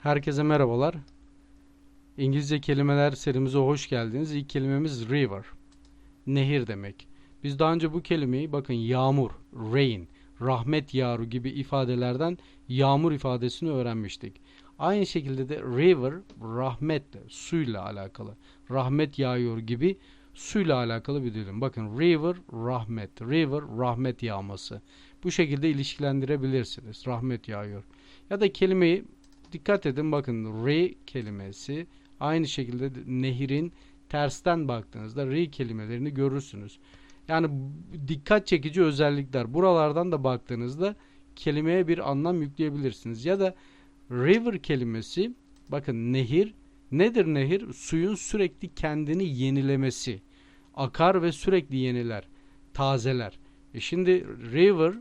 Herkese merhabalar. İngilizce kelimeler serimize hoş geldiniz. İlk kelimemiz river. Nehir demek. Biz daha önce bu kelimeyi bakın yağmur, rain, rahmet yağru gibi ifadelerden yağmur ifadesini öğrenmiştik. Aynı şekilde de river rahmetle, suyla alakalı. Rahmet yağıyor gibi suyla alakalı bir dilim. Bakın river rahmet, river rahmet yağması. Bu şekilde ilişkilendirebilirsiniz. Rahmet yağıyor. Ya da kelimeyi dikkat edin bakın re kelimesi aynı şekilde nehirin tersten baktığınızda re kelimelerini görürsünüz. Yani dikkat çekici özellikler. Buralardan da baktığınızda kelimeye bir anlam yükleyebilirsiniz. Ya da river kelimesi bakın nehir nedir nehir? Suyun sürekli kendini yenilemesi. Akar ve sürekli yeniler, tazeler. E şimdi river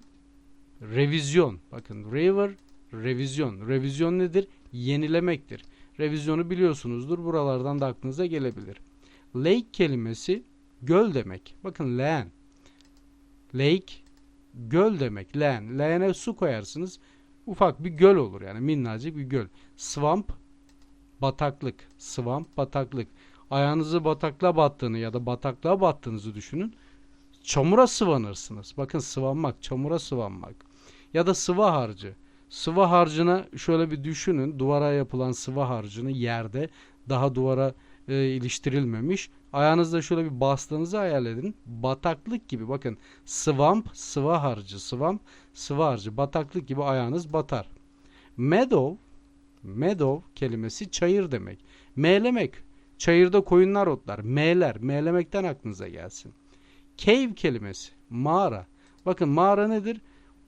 revizyon. Bakın river revizyon. Revizyon nedir? Yenilemektir. Revizyonu biliyorsunuzdur. Buralardan da aklınıza gelebilir. Lake kelimesi göl demek. Bakın leğen. Lake göl demek. Leğen. Leğene su koyarsınız. Ufak bir göl olur yani minnacık bir göl. Swamp bataklık. Swamp bataklık. Ayağınızı bataklığa battığını ya da bataklığa battığınızı düşünün. Çamura sıvanırsınız. Bakın sıvanmak, çamura sıvanmak. Ya da sıvı harcı. Sıvı harcına şöyle bir düşünün. Duvara yapılan sıvı harcını yerde daha duvara e, iliştirilmemiş. Ayağınızda şöyle bir bastığınızı hayal edin. Bataklık gibi bakın. Swamp, sıvı harcı. Swamp, sıvı harcı. Bataklık gibi ayağınız batar. Meadow, meadow kelimesi çayır demek. Meylemek. Çayırda koyunlar otlar. Meyler. Meylemekten aklınıza gelsin. Cave kelimesi. Mağara. Bakın mağara nedir?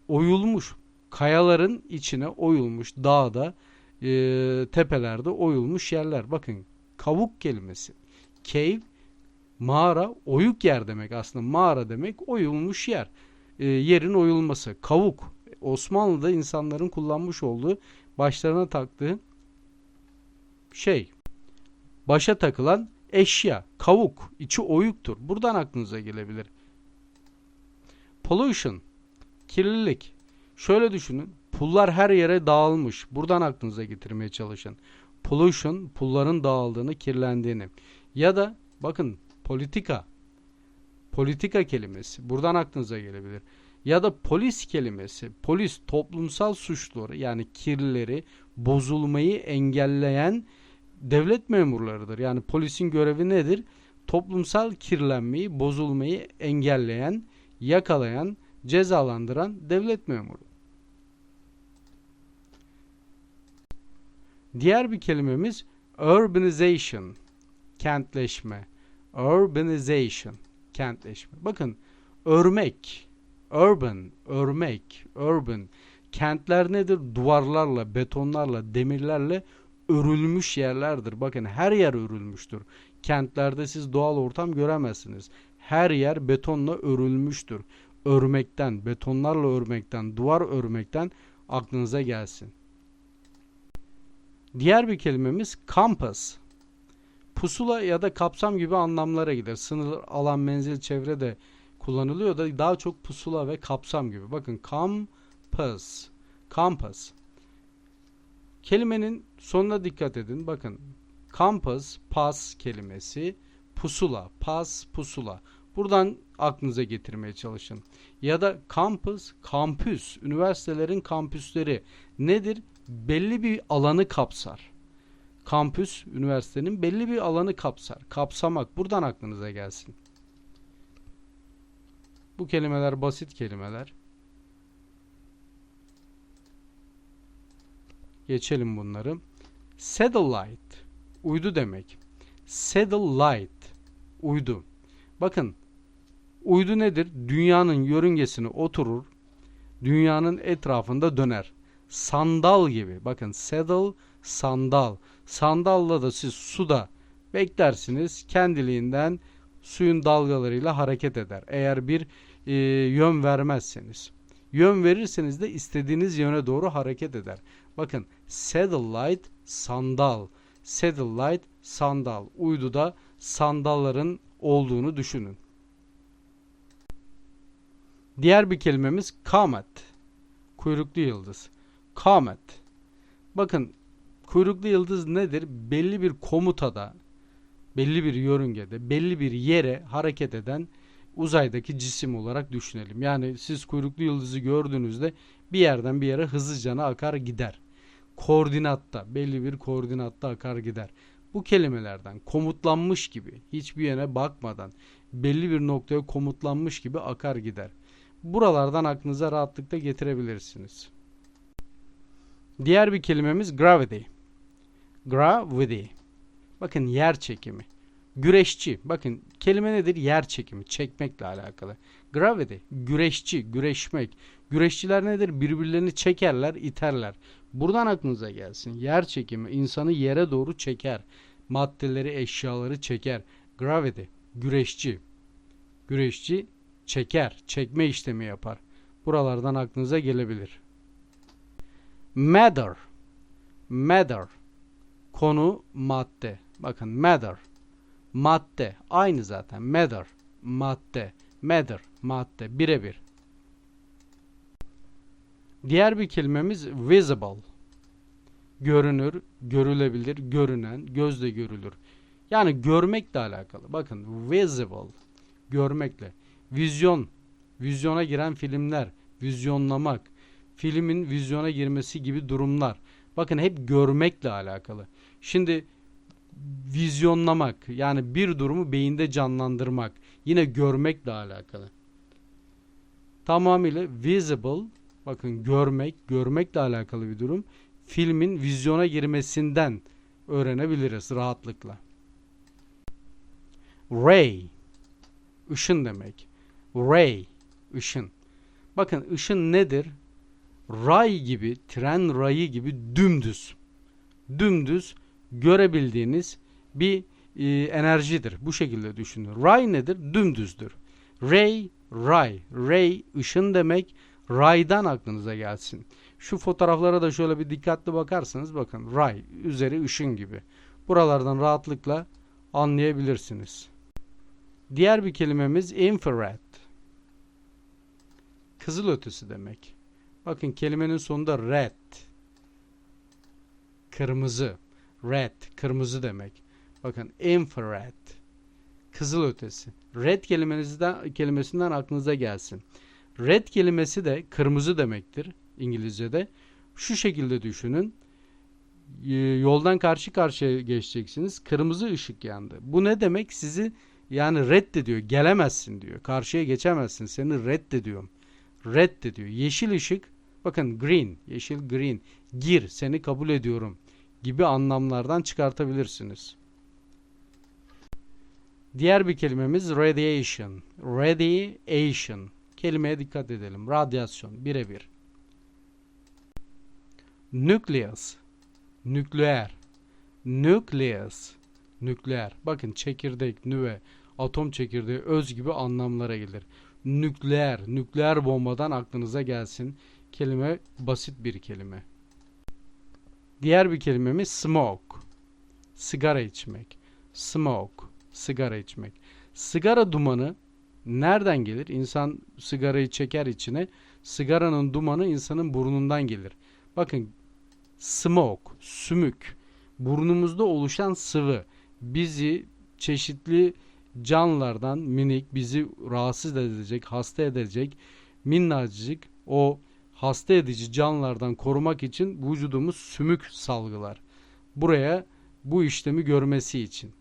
Oyulmuş. Kayaların içine oyulmuş. Dağda, e, tepelerde oyulmuş yerler. Bakın kavuk kelimesi. Cave, mağara, oyuk yer demek aslında. Mağara demek oyulmuş yer. E, yerin oyulması. Kavuk. Osmanlı'da insanların kullanmış olduğu, başlarına taktığı şey. Başa takılan eşya. Kavuk. içi oyuktur. Buradan aklınıza gelebilir. Pollution. Kirlilik. Şöyle düşünün. Pullar her yere dağılmış. Buradan aklınıza getirmeye çalışın. Pollution, pulların dağıldığını, kirlendiğini. Ya da bakın politika. Politika kelimesi. Buradan aklınıza gelebilir. Ya da polis kelimesi. Polis toplumsal suçları yani kirlileri, bozulmayı engelleyen devlet memurlarıdır. Yani polisin görevi nedir? Toplumsal kirlenmeyi, bozulmayı engelleyen, yakalayan, cezalandıran devlet memuru. Diğer bir kelimemiz urbanization, kentleşme. Urbanization, kentleşme. Bakın örmek, urban, örmek, urban. Kentler nedir? Duvarlarla, betonlarla, demirlerle örülmüş yerlerdir. Bakın her yer örülmüştür. Kentlerde siz doğal ortam göremezsiniz. Her yer betonla örülmüştür. Örmekten, betonlarla örmekten, duvar örmekten aklınıza gelsin. Diğer bir kelimemiz compass. Pusula ya da kapsam gibi anlamlara gider. Sınır, alan, menzil, çevre de kullanılıyor da daha çok pusula ve kapsam gibi. Bakın compass. Compass. Kelimenin sonuna dikkat edin. Bakın compass, pas kelimesi, pusula, pas, pusula. Buradan aklınıza getirmeye çalışın. Ya da kampüs, kampüs, üniversitelerin kampüsleri nedir? Belli bir alanı kapsar. Kampüs, üniversitenin belli bir alanı kapsar. Kapsamak. Buradan aklınıza gelsin. Bu kelimeler basit kelimeler. Geçelim bunları. Satellite. Uydu demek. Satellite. Uydu. Bakın uydu nedir? Dünyanın yörüngesine oturur. Dünyanın etrafında döner. Sandal gibi. Bakın saddle sandal. Sandalla da siz suda beklersiniz. Kendiliğinden suyun dalgalarıyla hareket eder. Eğer bir e, yön vermezseniz. Yön verirseniz de istediğiniz yöne doğru hareket eder. Bakın satellite sandal. Satellite sandal. Uyduda sandalların olduğunu düşünün. Diğer bir kelimemiz comet. Kuyruklu yıldız. Comet. Bakın Kuyruklu yıldız nedir? Belli bir komutada, belli bir yörüngede, belli bir yere hareket eden uzaydaki cisim olarak düşünelim. Yani siz kuyruklu yıldızı gördüğünüzde bir yerden bir yere hızlıca akar gider. Koordinatta, belli bir koordinatta akar gider. Bu kelimelerden komutlanmış gibi, hiçbir yere bakmadan belli bir noktaya komutlanmış gibi akar gider. Buralardan aklınıza rahatlıkla getirebilirsiniz. Diğer bir kelimemiz gravity. Gravity. Bakın yer çekimi. Güreşçi. Bakın kelime nedir? Yer çekimi. Çekmekle alakalı. Gravity. Güreşçi. Güreşmek. Güreşçiler nedir? Birbirlerini çekerler, iterler. Buradan aklınıza gelsin. Yer çekimi insanı yere doğru çeker. Maddeleri, eşyaları çeker. Gravity. Güreşçi. Güreşçi çeker. Çekme işlemi yapar. Buralardan aklınıza gelebilir. Matter. Matter. Konu madde. Bakın matter. Madde. Aynı zaten. Matter. Madde. Matter. Madde. Birebir. Diğer bir kelimemiz visible. Görünür, görülebilir, görünen, gözle görülür. Yani görmekle alakalı. Bakın visible. Görmekle. Vizyon. Vizyona giren filmler. Vizyonlamak. Filmin vizyona girmesi gibi durumlar. Bakın hep görmekle alakalı. Şimdi vizyonlamak yani bir durumu beyinde canlandırmak yine görmekle alakalı. Tamamıyla visible bakın görmek, görmekle alakalı bir durum. Filmin vizyona girmesinden öğrenebiliriz rahatlıkla. Ray ışın demek. Ray ışın. Bakın ışın nedir? Ray gibi, tren rayı gibi dümdüz. Dümdüz görebildiğiniz bir e, enerjidir. Bu şekilde düşünün. Ray nedir? Dümdüzdür. Ray, ray. Ray ışın demek. Ray'dan aklınıza gelsin. Şu fotoğraflara da şöyle bir dikkatli bakarsanız bakın ray üzeri ışın gibi. Buralardan rahatlıkla anlayabilirsiniz. Diğer bir kelimemiz infrared. Kızıl ötesi demek. Bakın kelimenin sonunda red. Kırmızı. Red. Kırmızı demek. Bakın infrared. Kızıl ötesi. Red kelimesinden, kelimesinden aklınıza gelsin. Red kelimesi de kırmızı demektir İngilizce'de. Şu şekilde düşünün. Ee, Yoldan karşı karşıya geçeceksiniz. Kırmızı ışık yandı. Bu ne demek? Sizi yani reddediyor. Gelemezsin diyor. Karşıya geçemezsin. Seni reddediyorum. Reddediyor. Yeşil ışık bakın green. Yeşil green. Gir. Seni kabul ediyorum. Gibi anlamlardan çıkartabilirsiniz. Diğer bir kelimemiz radiation. Radiation. Kelimeye dikkat edelim. Radyasyon. Birebir. Nucleus. Nükleer. Nucleus. Nükleer. Bakın çekirdek, nüve, atom çekirdeği, öz gibi anlamlara gelir. Nükleer, nükleer bombadan aklınıza gelsin. Kelime basit bir kelime. Diğer bir kelimemiz smoke. Sigara içmek. Smoke. Sigara içmek. Sigara dumanı nereden gelir? İnsan sigarayı çeker içine. Sigaranın dumanı insanın burnundan gelir. Bakın smoke, sümük, burnumuzda oluşan sıvı bizi çeşitli canlılardan minik bizi rahatsız edecek, hasta edecek minnacık o hasta edici canlılardan korumak için vücudumuz sümük salgılar. Buraya bu işlemi görmesi için.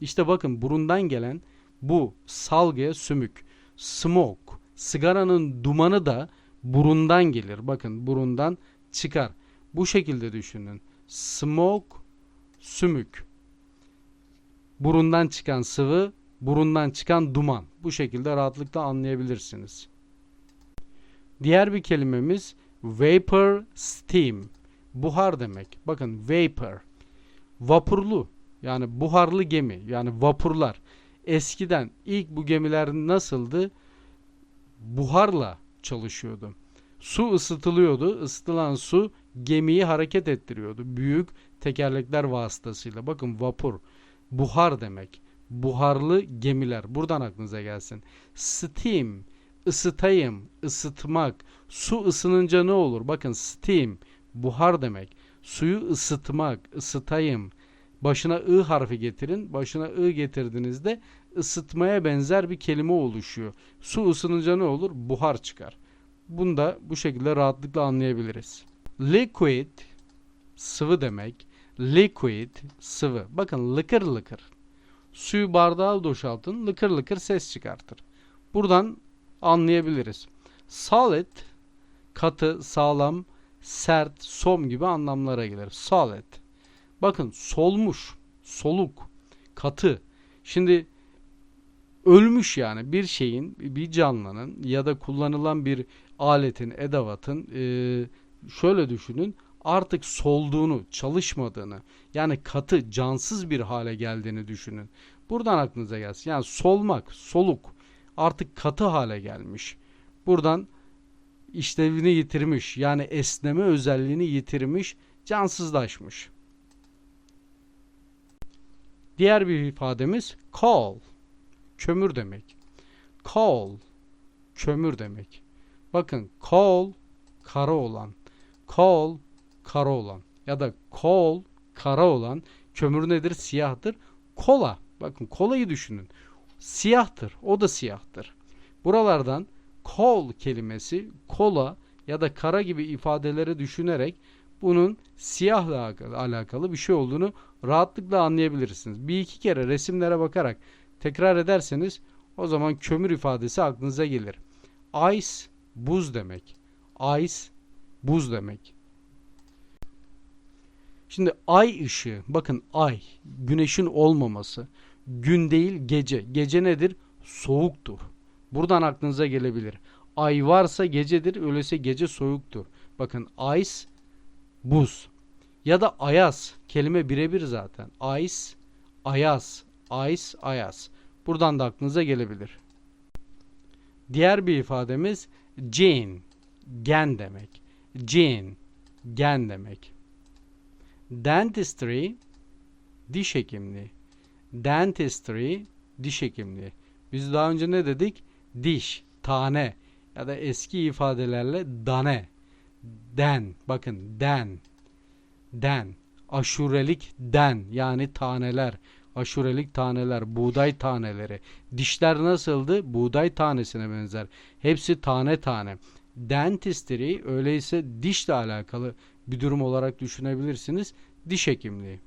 İşte bakın burundan gelen bu salgıya sümük. Smoke, sigaranın dumanı da burundan gelir. Bakın burundan çıkar. Bu şekilde düşünün. Smoke, sümük. Burundan çıkan sıvı, burundan çıkan duman. Bu şekilde rahatlıkla anlayabilirsiniz. Diğer bir kelimemiz vapor steam. Buhar demek. Bakın vapor. Vapurlu yani buharlı gemi yani vapurlar. Eskiden ilk bu gemiler nasıldı? Buharla çalışıyordu. Su ısıtılıyordu. Isıtılan su gemiyi hareket ettiriyordu. Büyük tekerlekler vasıtasıyla. Bakın vapur. Buhar demek. Buharlı gemiler. Buradan aklınıza gelsin. Steam. ısıtayım. ısıtmak. Su ısınınca ne olur? Bakın steam. Buhar demek. Suyu ısıtmak, ısıtayım. Başına ı harfi getirin. Başına ı getirdiğinizde ısıtmaya benzer bir kelime oluşuyor. Su ısınınca ne olur? Buhar çıkar. Bunu da bu şekilde rahatlıkla anlayabiliriz. Liquid sıvı demek. Liquid sıvı. Bakın lıkır lıkır. Suyu bardağa boşaltın lıkır lıkır ses çıkartır. Buradan anlayabiliriz. Solid katı, sağlam, sert, som gibi anlamlara gelir. Solid. Bakın solmuş, soluk, katı. Şimdi ölmüş yani bir şeyin, bir canlının ya da kullanılan bir aletin, edevatın e, şöyle düşünün artık solduğunu, çalışmadığını yani katı, cansız bir hale geldiğini düşünün. Buradan aklınıza gelsin. Yani solmak, soluk artık katı hale gelmiş. Buradan işlevini yitirmiş. Yani esneme özelliğini yitirmiş, cansızlaşmış. Diğer bir ifademiz coal. Kömür demek. Coal kömür demek. Bakın coal kara olan. Coal kara olan ya da coal kara olan kömür nedir? Siyahtır. Kola. Bakın kolayı düşünün. Siyahtır. O da siyahtır. Buralardan coal kelimesi kola ya da kara gibi ifadeleri düşünerek bunun siyahla alakalı bir şey olduğunu rahatlıkla anlayabilirsiniz. Bir iki kere resimlere bakarak tekrar ederseniz o zaman kömür ifadesi aklınıza gelir. Ice buz demek. Ice buz demek. Şimdi ay ışığı bakın ay güneşin olmaması gün değil gece. Gece nedir? Soğuktur. Buradan aklınıza gelebilir. Ay varsa gecedir, öyleyse gece soğuktur. Bakın ice buz ya da ayaz kelime birebir zaten. Ice ayaz, ice ayaz. Buradan da aklınıza gelebilir. Diğer bir ifademiz gene, gen demek. Gene, gen demek. Dentistry, diş hekimliği. Dentistry, diş hekimliği. Biz daha önce ne dedik? Diş, tane ya da eski ifadelerle dane, den, bakın den, den, aşurelik den yani taneler, aşurelik taneler, buğday taneleri. Dişler nasıldı? Buğday tanesine benzer. Hepsi tane tane. Dentistry öyleyse dişle alakalı bir durum olarak düşünebilirsiniz. Diş hekimliği.